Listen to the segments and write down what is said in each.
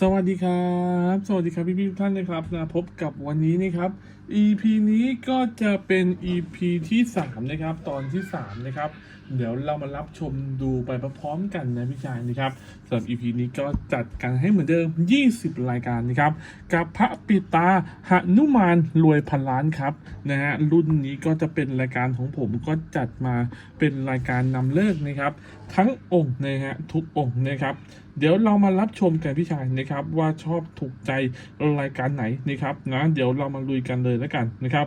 สวัสดีครับ สวัสดีครับพี่พี่ๆทุกท่านนะครับนะพบกับวันนี้นะครับ EP นี้ก็จะเป็น EP ที่ 3 นะครับ ตอนที่ 3 นะครับ เดี๋ยวเรามารับชมดูไปพร้อมๆกันนะพี่ชายนะครับสำหรับ EP นี้ก็จัดกันให้เหมือนเดิม 20 รายการนะครับ กับพระปิตาหนุมานรวยพันล้านครับนะฮะรุ่นนี้ก็จะเป็นรายการของผมก็จัดมาเป็นรายการนำเลิกนะครับ ทั้งองค์นะฮะทุกองค์นะครับ เดี๋ยวเรามารับชมกันพี่ชายนะครับว่าชอบถูกใจรายการไหนนะครับนะเดี๋ยวเรามาลุยกันเลยแล้วกันนะครับ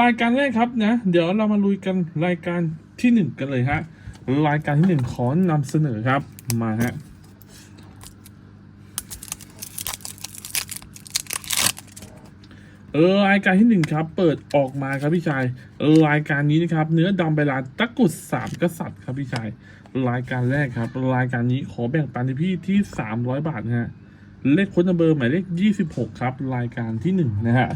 รายการแรกครับนะเดี๋ยวเรามาลุยกันรายการที่หนึ่งกันเลยฮะรายการที่หนึ่งขอนำเสนอครับมาฮะ รายการที่หนึ่งครับ เปิดออกมาครับพี่ชายรายการนี้นะครับ เนื้อดำใบลานตะกุดสามกษัตริย์ครับพี่ชาย รายการแรกครับ รายการนี้ขอแบ่งปันให้พี่ที่สามร้อยบาทนะฮะเลขค้นเบอร์หมายเลขยี่สิบหกครับ รายการที่หนึ่งนะฮะ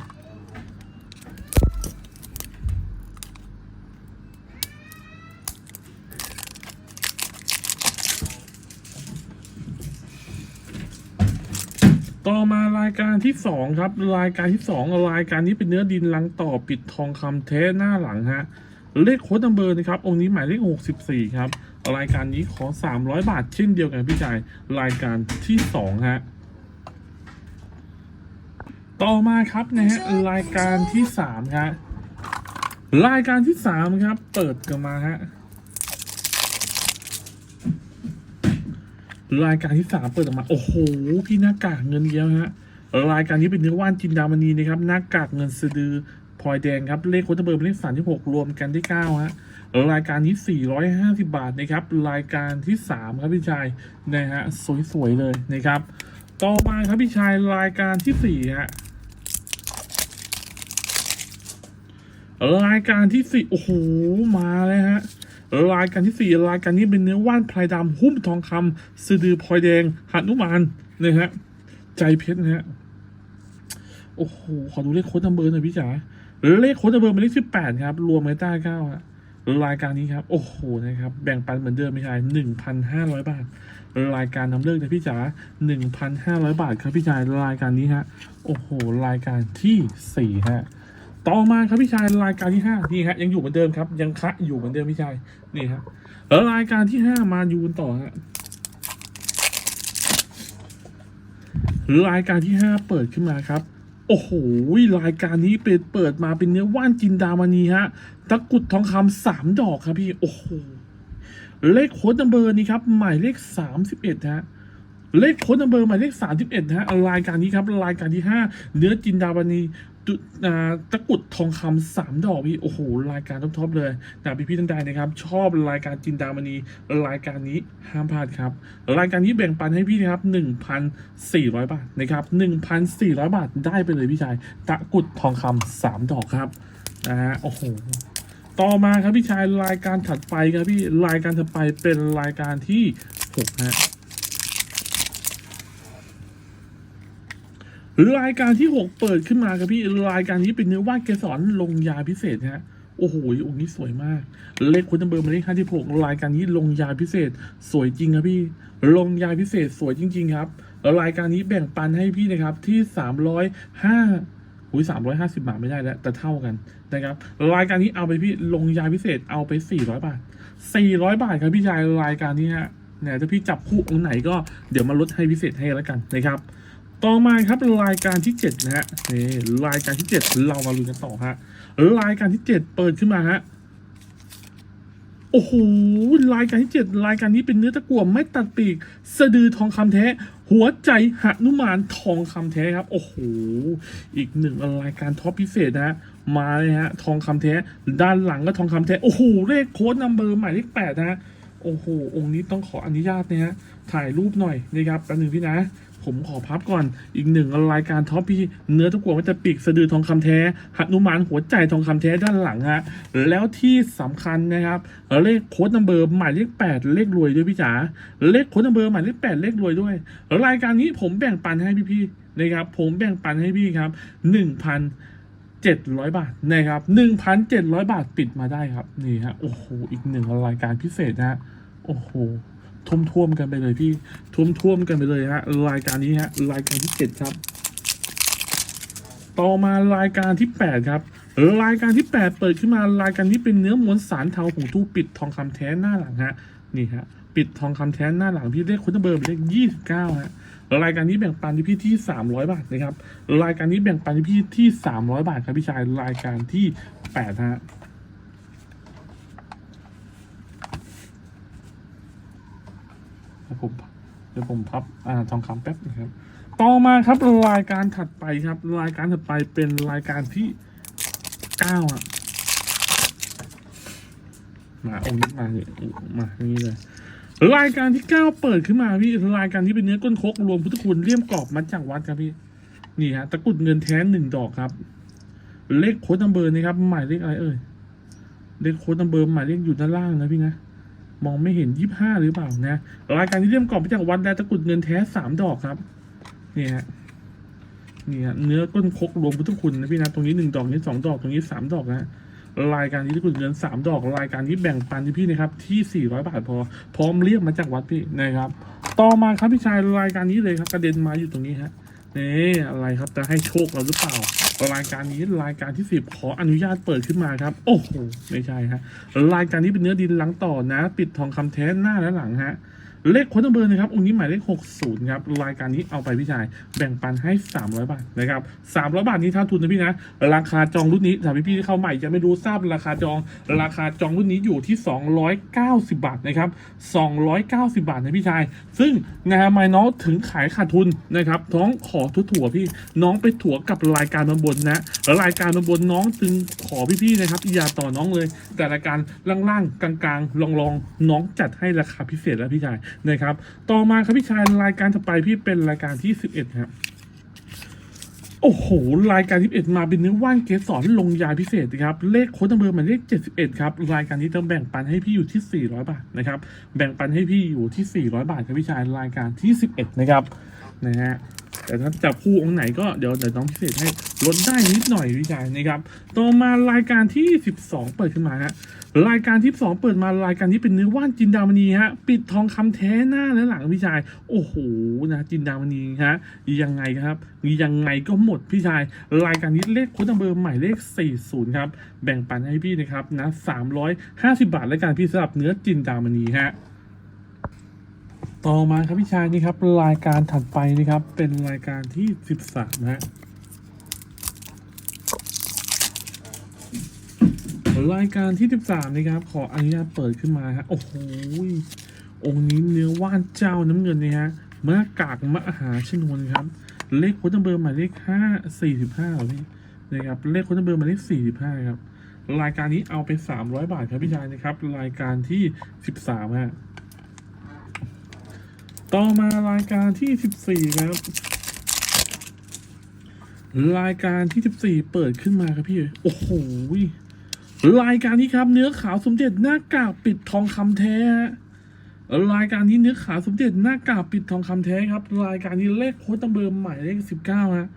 ต่อมารายการที่สองครับ รายการที่สองรายการนี้เป็นเนื้อดินลังต่อปิดทองคำแท้หน้าหลังฮะเลขโค้ดนัมเบอร์นะครับ องค์นี้หมายเลขหกสิบสี่ครับ รายการนี้ขอสามร้อยบาทเช่นเดียวกันพี่ชาย รายการที่สองฮะต่อมาครับนะฮะรายการที่สามครับรายการที่สามครับ เปิดกันมาฮะ รายการที่สามเปิดออกมา โอ้โหพี่หน้ากากเงินเยอะฮะรายการนี้เป็นเนื้อว่านจินดามณีนะครับหน้ากากเงินสะดือพลอยแดงครับเลขค้ดเบอร์เป็นเลขสามที่หกรวมกันได้เก้าฮะรายการนี้สี่ร้อยห้าสิบาทนะครับรายการที่สามครับพี่ชายนะฮะสวยๆเลยนะครับ ต่อมาครับพี่ชายรายการที่สี่ฮะรายการที่สี่โอ้โหมาเลยฮะ รายการที่สี่รายการนี้เป็นเนื้อว่านพลายดำหุ้มทองคำสะดือพลอยแดงหนุมานนะฮะใจเพชรนะฮะโอ้โหขอดูเลขโค้ดนัมเบอร์หน่อยพี่จ๋าเลขโค้ดนัมเบอร์เป็นเลขสิบแปดครับ รวมไมต้าเก้าฮะรายการนี้ครับ โอ้โหนะครับ แบ่งปันเหมือนเดิมพี่ชาหนึ่งพันห้าร้อยบาท รายการนำเลิกนะพี่จ๋าหนึ่งพันห้าร้อยบาทครับพี่ชารายการนี้ฮะ โอ้โห รายการที่สี่ฮะ ต่อมาครับพี่ชายรายการที่ห้านี่ฮะยังอยู่เหมือนเดิมครับ ยังคะอยู่เหมือนเดิมพี่ชายนี่ฮะแล้วรายการที่ห้ามายูนต่อฮะรายการที่ห้าเปิดขึ้นมาครับ โอ้โหรายการนี้เป็นเปิดมาเป็นเนื้อว่านจินดามณีฮะตะกุดทองคำสามดอกครับพี่โอ้โหเลขโค้ดนัมเบอร์นี้ครับหมายเลขสามสิบเอ็ดฮะ เลขโค้ดนัมเบอร์หมายเลขสามสิบเอ็ดฮะรายการนี้ครับรายการที่ห้าเนื้อจินดาบานีตะกุดทองคำสามดอกพี่โอ้โหรายการท็อปๆเลยนะพี่พี่ท่านใดนะครับ ชอบรายการจินดามณีรายการนี้ห้ามพลาดครับ รายการนี้แบ่งปันให้พี่นะครับหนึ่งพันสี่ร้อยบาทนะครับหนึ่งพันสี่ร้อยบาทได้ไปเลยพี่ชาย ตะกุดทองคำสามดอกครับนะฮะโอ้โหต่อมาครับพี่ชายรายการถัดไปครับพี่รายการถัดไปเป็นรายการที่หกฮะ รายการที่หกเปิดขึ้นมาครับพี่รายการนี้เป็นเนื้อว่านเกสรลงยาพิเศษฮะโอ้โหองค์นี้สวยมาก เลขคุณนัมเบอร์มาเลขห้าที่หกรายการนี้ลงยาพิเศษ สวยจริงครับพี่ ลงยาพิเศษสวยจริง ๆ ครับแล้วรายการนี้แบ่งปันให้พี่นะครับที่สามร้อยห้าอุ้ยสามร้อยห้าสิบาทไม่ได้แล้ว แต่เท่ากันนะครับ รายการนี้เอาไปพี่ลงยาพิเศษเอาไปสี่ร้อยบาทสี่ร้อยบาทครับพี่ชายรายการนี้ฮะเนี่ยถ้าพี่จับคู่องค์ไหนก็เดี๋ยวมาลดให้พิเศษให้แล้วกันนะครับ ต่อมาครับรายการที่เจ็ดนะฮะนี่รายการที่เจ็ดเรามาลุ้นกันต่อฮะรายการที่เจ็ดเปิดขึ้นมาฮะโอ้โหรายการที่เจ็ดรายการนี้เป็นเนื้อตะกั่วไม่ตัดปีก สะดือทองคำแท้ หัวใจหนุมานทองคำแท้ครับ โอ้โห อีกหนึ่งรายการท็อปพิเศษนะฮะมาเลยฮะ ทองคำแท้ ด้านหลังก็ทองคำแท้ โอ้โห เลขโค้ดนัมเบอร์หมายเลขแปดนะฮะโอ้โห องค์นี้ต้องขออนุญาตนะฮะ ถ่ายรูปหน่อยนะครับแป๊บนึงพี่นะ ผมขอพับก่อนอีกหนึ่งรายการท็อปพี่เนื้อตะกั่วมันจะปีกสะดือทองคำแท้หันุมานหัวใจทองคำแท้ด้านหลังฮะแล้วที่สำคัญนะครับ เลขโค้ดนัมเบอร์หมายเลขแปดเลขรวยด้วยพี่จ๋าเลขโค้ดนัมเบอร์หมายเลขแปดเลขรวยด้วย รายการนี้ผมแบ่งปันให้พี่ๆนะครับ ผมแบ่งปันให้พี่ครับหนึ่งพันเจ็ดร้อยบาทนะครับหนึ่งพันเจ็ดร้อยบาทปิดมาได้ครับ นี่ฮะ โอ้โห อีกหนึ่งรายการพิเศษนะฮะโอ้โห ท่วมท่วมกันไปเลยพี่ท่วมท่วมกันไปเลยฮะรายการนี้ฮะรายการที่เจ็ดครับ ต่อมารายการที่แปดครับรายการที่แปดเปิดขึ้นมารายการนี้เป็นเนื้อม้วนสารเทาผงทูปิดทองคำแท้หน้าหลังฮะนี่ฮะปิดทองคำแท้หน้าหลังพี่เลขคุณเบอร์เป็นเลขยี่สิบเก้าฮะรายการนี้แบ่งปันที่พี่ที่สามร้อยบาทนะครับรายการนี้แบ่งปันที่พี่ที่สามร้อยบาทครับพี่ชายรายการที่แปดฮะเดี๋ยว ผมเดี๋ยวผมพับอ่าทองคำแป๊บนะครับ ต่อมาครับรายการถัดไปครับ รายการถัดไปเป็นรายการที่เก้าอะมาองค์มาเนี่ยมาอย่างนี้เลยรายการที่เก้าเปิดขึ้นมาพี่รายการที่เป็นเนื้อก้นคกรวมพุทธคุณเลี่ยมกรอบมาจากวัดครับพี่นี่ฮะตะกุดเงินแท้หนึ่งดอกครับ เลขโค้ดนัมเบอร์นะครับหมายเลขอะไรเอ่ยเลขโค้ดนัมเบอร์หมายเลขอยู่ด้านล่างนะพี่นะ มองไม่เห็นยี่ห้าหรือเปล่านะรายการที่เลี่ยมกรอบมาจากวัดแลตะกุดเงินแท้สามดอกครับนี่ฮะนี่ฮะเนื้อก้นคกรวมพุทธคุณนะพี่นะตรงนี้หนึ่งดอกนี้สองดอกตรงนี้สามดอกนะรายการนี้ที่คุณเงินสามดอกรายการที่แบ่งปันที่พี่นะครับที่สี่ร้อยบาทพอ พร้อมเรียกมาจากวัดพี่นะครับ ต่อมาครับพี่ชายรายการนี้เลยครับกระเด็นมาอยู่ตรงนี้ฮะ นี่อะไรครับจะให้โชคเราหรือเปล่า รายการนี้รายการที่สิบขออนุญาตเปิดขึ้นมาครับ โอ้โหไม่ใช่ฮะรายการนี้เป็นเนื้อดินหลังต่อนะ ปิดทองคำแท้หน้าและหลังฮะ เลขคนเบอร์นะครับ องค์นี้หมายเลข 60 ครับ รายการนี้เอาไปพี่ชาย แบ่งปันให้ 300 บาทนะครับ 300 บาทนี้เท่าทุนนะพี่นะ ราคาจองรุ่นนี้สำหรับพี่ที่เข้าใหม่จะไม่รู้ทราบราคาจอง ราคาจองรุ่นนี้อยู่ที่ 290 บาทนะครับ 290 บาทนะพี่ชาย ซึ่งนะฮะไมน้องถึงขายขาดทุนนะครับน้องขอถั่วพี่ น้องไปถั่วกับรายการบนบนนะ รายการบนบนน้องจึงขอพี่ๆนะครับอย่าต่อน้องเลย แต่รายการล่างๆกลางๆลองๆน้องจัดให้ราคาพิเศษแล้วพี่ชายนะครับ ต่อมาครับพี่ชายรายการต่อไปพี่เป็นรายการที่11ครับโอ้โห รายการที่11มาเป็นเนื้อว่านเกสรลงยาพิเศษนะครับ เลขโค้ดนัมเบอร์หมายเลข71 ครับ รายการนี้ต้องแบ่งปันให้พี่อยู่ที่ 400 บาทนะครับ แบ่งปันให้พี่อยู่ที่ 400 บาทครับพี่ชาย รายการที่ 11 นะครับ นะฮะ แต่ถ้าจับคู่องค์ไหนก็เดี๋ยวเดี๋ยวน้องพิเศษให้ลดได้นิดหน่อยพี่ชายนะครับต่อมารายการที่ 12 เปิดขึ้นมาฮะรายการที่2เปิดมารายการนี้เป็นเนื้อว่านจินดามณีฮะปิดทองคำแท้หน้าและหลังพี่ชาย โอ้โหนะจินดามณีฮะยังไงครับยังไงก็หมดพี่ชาย รายการนี้เลขโค้ดนัมเบอร์หมายเลข 40 ครับ แบ่งปันให้พี่นะครับนะ350 บาทและการพี่สำหรับเนื้อจินดามณีฮะ ต่อมาครับพี่ชายนี่ครับรายการถัดไปนะครับ เป็นรายการที่13ฮะรายการที่13นะครับ ขออนุญาตเปิดขึ้นมาฮะโอ้โหองค์นี้เนื้อว่านเจ้าน้ำเงินเนี่ยฮะมากากมะหาชนวนครับ เลขโค้ดนัมเบอร์หมายเลขห้าสี่สิบห้าพี่นะครับเลขโค้ดนัมเบอร์หมายเลขสี่สิบห้าครับ รายการนี้เอาไปสามร้อยบาทครับพี่ชายนะครับ รายการที่สิบสามฮะ ต่อมารายการที่ 14 ครับ รายการที่ 14 เปิดขึ้นมาครับพี่ โอ้โหรายการนี้ครับ เนื้อขาวสมเด็จหน้ากากปิดทองคำแท้รายการนี้เนื้อขาวสมเด็จหน้ากากปิดทองคำแท้ครับ รายการนี้เลขโค้ดตัมเบอร์หมายเลข19ฮะ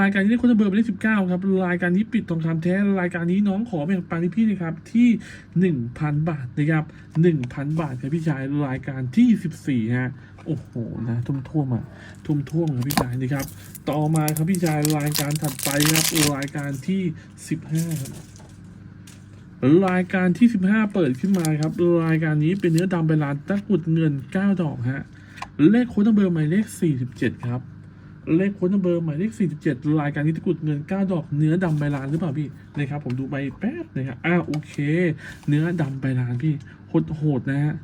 รายการนี้ค้ดตัมเบอร์หมายเลข19ครับ รายการนี้ปิดทองคำแท้ รายการนี้น้องขอแบ่งปันให้พี่นะครับที่1,000บาทนะครับ1,000บาทครับพี่ชายรายการที่14ฮะโอ้โหนะทุ่มท่วมอะทุ่มท่วมครับพี่ชายนี่ครับต่อมาครับพี่ชายรายการถัดไปครับรายการที่15ครับรายการที่ 15 เปิดขึ้นมาครับ รายการนี้เป็นเนื้อดำใบลานตะกุดเงิน 9 ดอกฮะ เลขโค้ดนัมเบอร์หมายเลข 47 ครับ เลขค้ดนัมเบอร์หมายเลข 47 รายการนี้ตะกรุดเงิน 9 ดอกเนื้อดำใบลานหรือเปล่าพี่นะครับผมดูใบแป๊บนะครับอ้าวโอเค เนื้อดำใบลานพี่โหดโหดๆนะฮะ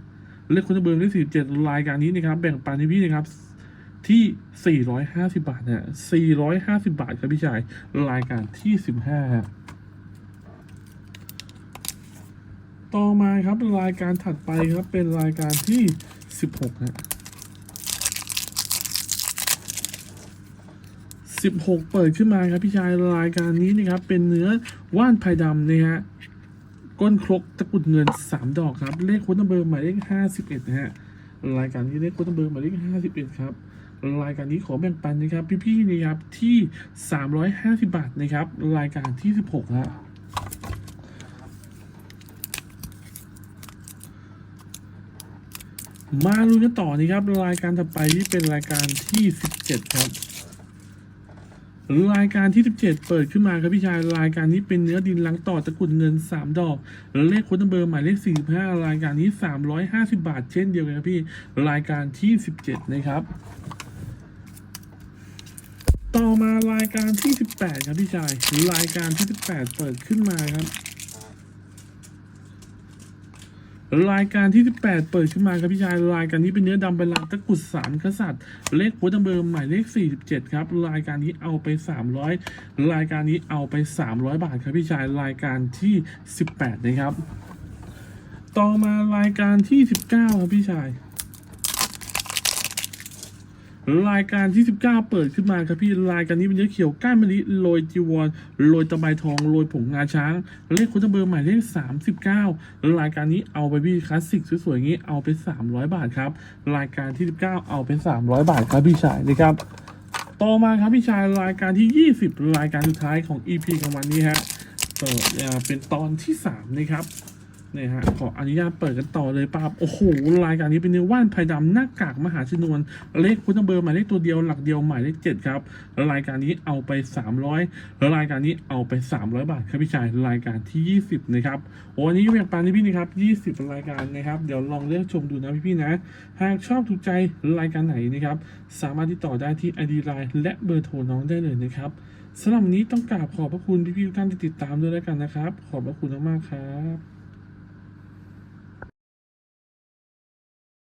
เลขค้นเบอร์เลข 47 รายการนี้นะครับ แบ่งปันให้พี่นะครับที่ 450 บาทนะ450 บาทครับพี่ชายรายการที่ 15ฮะต่อมาครับรายการถัดไปครับเป็นรายการที่ 16ฮะ 16 เปิดขึ้นมาครับพี่ชายรายการนี้นะครับ เป็นเนื้อว่านไผ่ดำนะฮะก้นครกตะกุดเงิน 3 ดอกครับ เลขโค้ดนัมเบอร์หมายเลข51นะฮะรายการนี้เลขโค้ดนัมเบอร์หมายเลข51 ครับรายการนี้ขอแบ่งปันนะครับ พี่ๆนะครับที่ 350 บาทนะครับ รายการที่ 16ฮะมาลุ้นกันต่อนี่ครับ รายการถัดไปที่เป็นรายการที่ 17 ครับ รายการที่ 17 เปิดขึ้นมาครับพี่ชายรายการนี้เป็นเนื้อดินลังต่อตะกุดเงิน 3 ดอกเลขค้ดเบอร์หมายเลข45รายการนี้ 350 บาท เช่นเดียวกันครับพี่รายการที่ 17 นะครับต่อมารายการที่ 18 ครับพี่ชายรายการที่ 18 เปิดขึ้นมาครับ รายการที่ 18 เปิดขึ้นมาครับพี่ชายรายการนี้เป็นเนื้อดำเป็นลานตะกุดสามกษัตริย์เลขหัวดเบอร์หมายเลข 47 ครับ รายการนี้เอาไป 300 รายการนี้เอาไป 300 บาทครับพี่ชายรายการที่ 18 นะครับ ต่อมารายการที่ 19 ครับพี่ชาย รายการที่ 19 เปิดขึ้นมาครับพี่รายการนี้เป็นเนื้อเขียวก้านมะลิโรยจีวรโรยตะไบทองโรยผงงาช้าง เลขคุณเบอร์หมายเลข 39 รายการนี้เอาไปพี่คลาสสิกสวยๆอย่างนี้เอาไป 300 บาทครับ รายการที่ 19 เอาไป 300 บาทครับพี่ชายนะครับต่อมาครับพี่ชายรายการที่ 20 รายการสุดท้ายของ EP ของวันนี้ฮะเปิดเป็นตอนที่ 3 นะครับ นี่ยฮะขออนุญาตเปิดกันต่อเลยป้าบโอ้โหรายการนี้เป็นเนื้อว่านไผ่ดำหน้ากากมหาชนวน เลขคุณเบอร์หมายเลขตัวเดียวหลักเดียวหมายเลขเจ็ดครับรายการนี้เอาไป 300แล้วรายการนี้เอาไป 300 บาทครับพี่ชายรายการที่ 20นะครับโอ้อันนี้ก็เป็นปานี่พี่นะครับ 20 รายการนะครับ เดี๋ยวลองเลือกชมดูนะพี่ๆนะ หากชอบถูกใจรายการไหนนะครับ สามารถติดต่อได้ที่ ID Line และเบอร์โทรน้องได้เลยนะครับสำหรับวันนี้ต้องกราบขอบพระคุณพี่ๆทุกท่านที่ติดตามด้วยแล้วกันนะครับ ขอบพระคุณมากๆครับ